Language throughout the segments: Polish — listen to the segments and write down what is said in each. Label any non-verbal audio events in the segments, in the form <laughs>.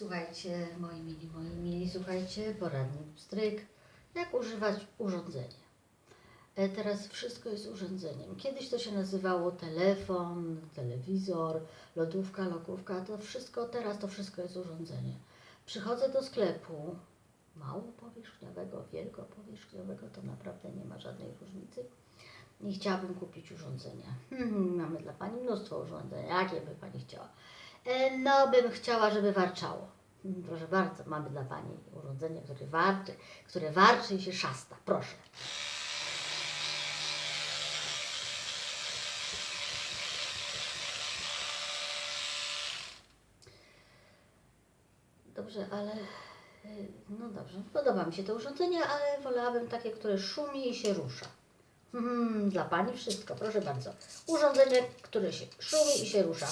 Słuchajcie, moi mili, moi mili, słuchajcie, poradnik pstryk, jak używać urządzenia. E, Teraz wszystko jest urządzeniem. Kiedyś to się nazywało telefon, telewizor, lodówka, lokówka, to wszystko, teraz to wszystko jest urządzenie. Przychodzę do sklepu małopowierzchniowego, wielkopowierzchniowego, to naprawdę nie ma żadnej różnicy. I chciałabym kupić urządzenia. <laughs> Mamy dla Pani mnóstwo urządzeń. Jakie by Pani chciała? E, No, bym chciała, żeby warczało. Proszę bardzo, mamy dla Pani urządzenie, które warczy, które warczy i się szasta. Proszę. Dobrze, ale y, no dobrze, podoba mi się to urządzenie, ale wolałabym takie, które szumi i się rusza. Hmm, dla Pani wszystko, proszę bardzo. Urządzenie, które się szumi i się rusza.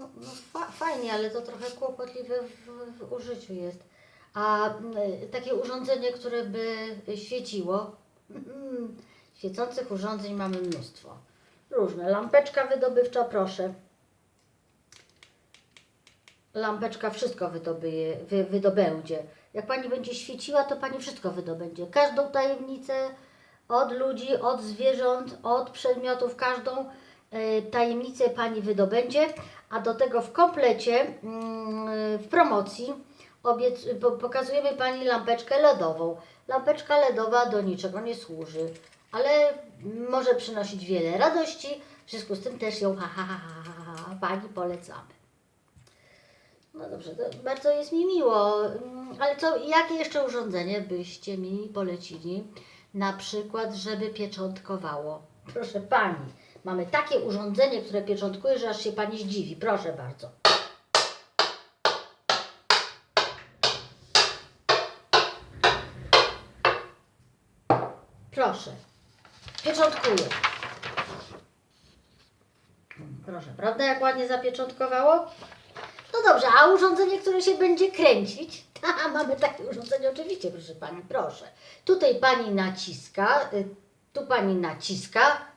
No, no fa- fajnie, ale to trochę kłopotliwe w, w użyciu jest. A y, takie urządzenie, które by świeciło, mm, świecących urządzeń mamy mnóstwo. Różne. Lampeczka wydobywcza, proszę. Lampeczka wszystko wydobyje, wy, wydobędzie. Jak Pani będzie świeciła, to Pani wszystko wydobędzie. Każdą tajemnicę od ludzi, od zwierząt, od przedmiotów, każdą e, tajemnicę Pani wydobędzie, a do tego w komplecie, mm, w promocji obiec- po- pokazujemy Pani lampeczkę LEDową. Lampeczka LEDowa do niczego nie służy, ale może przynosić wiele radości, w związku z tym też ją ha, ha, ha, ha, ha, Pani polecamy. No dobrze, bardzo jest mi miło, Mm, ale co, jakie jeszcze urządzenie byście mi polecili? Na przykład, żeby pieczątkowało. Proszę Pani, mamy takie urządzenie, które pieczątkuje, że aż się Pani zdziwi. Proszę bardzo. Proszę. Pieczątkuje. Proszę, prawda jak ładnie zapieczątkowało? No dobrze, a urządzenie, które się będzie kręcić? <laughs> A, mamy takie urządzenie, oczywiście, proszę Pani, proszę. Tutaj Pani naciska, y, tu Pani naciska.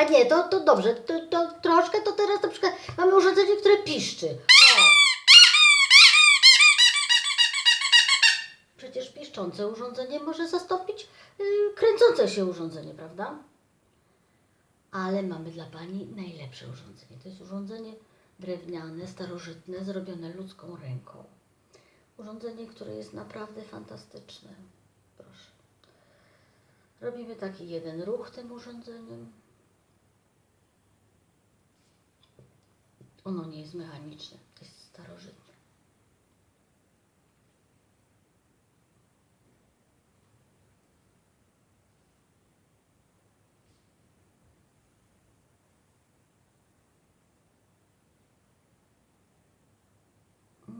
A nie, to, to dobrze, to, to troszkę, to teraz na przykład mamy urządzenie, które piszczy. O. Przecież piszczące urządzenie może zastąpić y, kręcące się urządzenie, prawda? ale mamy dla Pani najlepsze urządzenie. To jest urządzenie drewniane, starożytne, zrobione ludzką ręką. Urządzenie, które jest naprawdę fantastyczne. Proszę. Robimy taki jeden ruch tym urządzeniem. Ono nie jest mechaniczne, jest starożytne.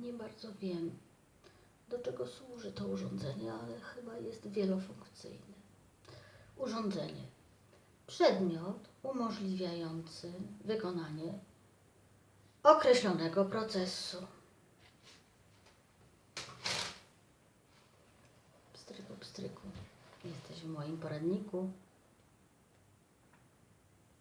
Nie bardzo wiem, do czego służy to urządzenie, ale chyba jest wielofunkcyjne. Urządzenie. Przedmiot umożliwiający wykonanie określonego procesu. Pstryku, pstryku. Jesteś w moim poradniku.